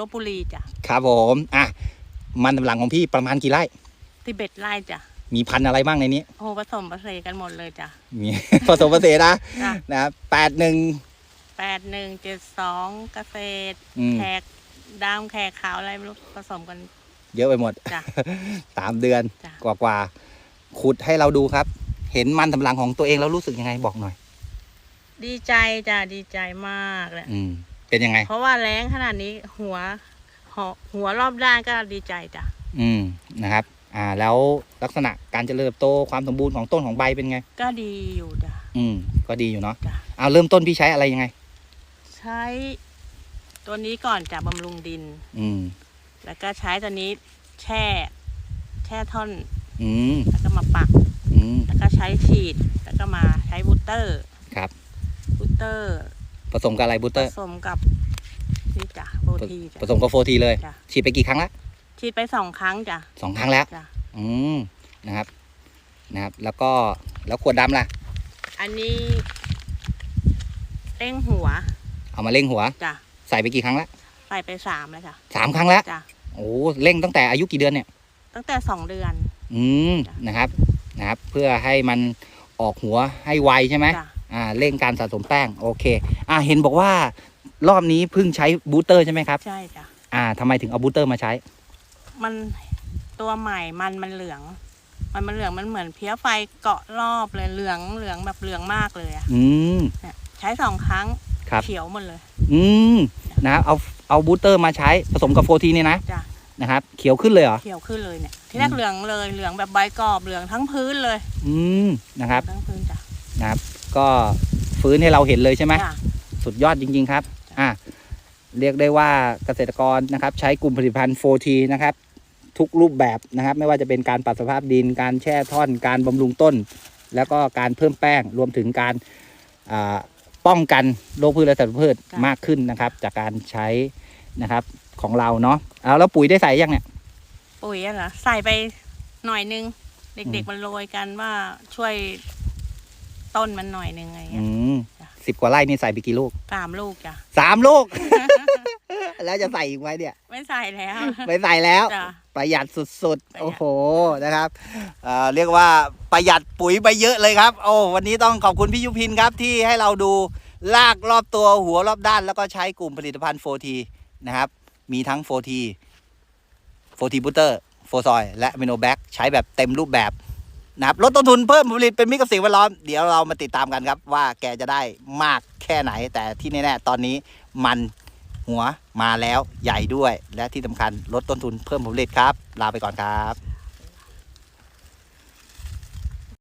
ลบบุรีจ้ะครับผมอะมันสำปะหลังของพี่ประมาณกี่ไร่ที่เบ็ดไร่จ้ะมีพันธุ์อะไรบ้างในนี้โอ้ผสมผสานกันหมดเลยจ้ะมี ผสมผสานนะจ้ะนะครับแปดหนึ่งแปดหนึ่งเจ็ดสองเกษตรอืมแขกดำแขกขาวอะไรไม่รู้ผสมกัน เยอะไปหมดจ้ะ สามเดือนจ้ะ กว่ากว่าๆขุดให้เราดูครับ เห็นมันสำปะหลังของตัวเองแล้วรู้สึกยังไงบอกหน่อย ดีใจจ้ะดีใจมากเลยอืม เป็นยังไง เพราะว่าแรงขนาดนี้หัวหัวหัวรอบด้านก็ดีใจจ้ะอืมนะครับ อ่าแล้วลักษณะการเจริญเติบโตความสมบูรณ์ของต้นของใบเป็นไง ก็ดีอยู่จ้ะอืม ก็ดีอยู่เนาะจ้ะเอาเริ่มต้นพี่ใช้อะไรยังไง ใช้ ตัวนี้ก่อนจะบำรุงดิน อืม แล้วก็ใช้ตัวนี้แช่ แช่ท่อน อืม แล้วก็มาปัก อืม แล้วก็ใช้ฉีด แล้วก็มาใช้บูสเตอร์ ครับบูสเตอร์ ผสมกับอะไรบูสเตผอร์ สมกับนี่จ้ะโบทีผจ้ะสมกับโฟทีเลย จ้ะ ฉีดไปกี่ครั้งละฉีดไปสองครั้งจ้ะสองครั้งแล้ว จ้ะอืมนะครับ นะครับ แล้วก็แล้วขวดดำล่ะ อันนี้เต้งหัวเอามาเร่งหัว จ้ะใส่ไปกี่ครั้งละใส่ไปสามแล้วจ้ะสามครั้งแล้วจ้ะโอ้เร่งตั้งแต่อายุกี่เดือนเนี่ย ตั้งแต่สองเดือน อืมจ้ะนะครับ นะครับ เพื่อให้มันออกหัวให้ไวใช่ไหม จ้ะอ่า เร่งการสะสมแป้งโอเค อ่าเห็นบอกว่ารอบนี้เพิ่งใช้บูสเตอร์ใช่ไหมครับ ใช่จ้ะอ่าทำไมถึงเอาบูสเตอร์มาใช้ มันตัวใหม่มันมันเหลือง มันมันเหลืองมันเหมือนเพี้ยไฟเกาะรอบเลยเหลืองเหลืองแบบเหลืองมากเลยอะอืม เนี่ยใช้สองครั้งครับ เขียวหมดเลย อืมนะครับเอาเอาบูสเตอร์มาใช้ผสมกับโฟทีเนี่ยนะจ้ะ นะครับเขียวขึ้นเลยเหรอ เขียวขึ้นเลยเนี่ยที่แรกเหลืองเลยเหลืองแบบใบกรอบเหลืองทั้งพื้นเลย อืมนะครับทั้งพื้นจ้ะนะครับ ก็ฟื้นให้เราเห็นเลยใช่ไหมจ้ะสุดยอดจริง ๆ ครับ อะเรียกได้ว่าเกษตรกรนะครับใช้กลุ่มผลิตภัณฑ์ 4T นะครับ ทุกรูปแบบนะครับ ไม่ว่าจะเป็นการปรับสภาพดิน การแช่ท่อน การบำรุงต้น แล้วก็การเพิ่มแป้งรวมถึงการอ่าป้องกันโรคพืชและสัตว์พืชมากขึ้นนะครับ จากการใช้นะครับของเราเนาะเอาแล้วปุ๋ยได้ใส่ยังเนี่ย ปุ๋ยอะเหรอใส่ไปหน่อยนึง อืเด็กมๆมันโรยกันว่าช่วย ต้นมันหน่อยนึงอะไรอืเงี้ยมจ้ะสิบกว่าไร่นี่ใส่ไปกี่ลูกสามลูกจ้ะ สามลูก แล้วจะใส่อีกไหมเนี่ย ไม่ใส่แล้ว ไม่ใส่แล้ว จ้ะประหยัดสุดประหยัดๆโอ้โหนะครับเอ่อเรียกว่าประหยัดปุ๋ยไปเยอะเลยครับ โอ้วันนี้ต้องขอบคุณพี่ยุพินครับที่ให้เราดูลากรอบตัวหัวรอบด้าน แล้วก็ใช้กลุ่มผลิตภัณฑ์ 4T นะครับ มีทั้ง 4T 4T Butter 4ซอย และ m i n o b a c ใช้แบบเต็มรูปแบบ นะครับลดต้นทุนเพิ่มผลผลิตเป็นมิตรกับสิ่งแวดล้อมเดี๋ยวเรามาติดตามกันครับ ว่าแกจะได้มากแค่ไหน แต่ที่แน่ๆตอนนี้มันหัวมาแล้วใหญ่ด้วย และที่สำคัญลดต้นทุนเพิ่มผลผลิตครับ ลาไปก่อนครับ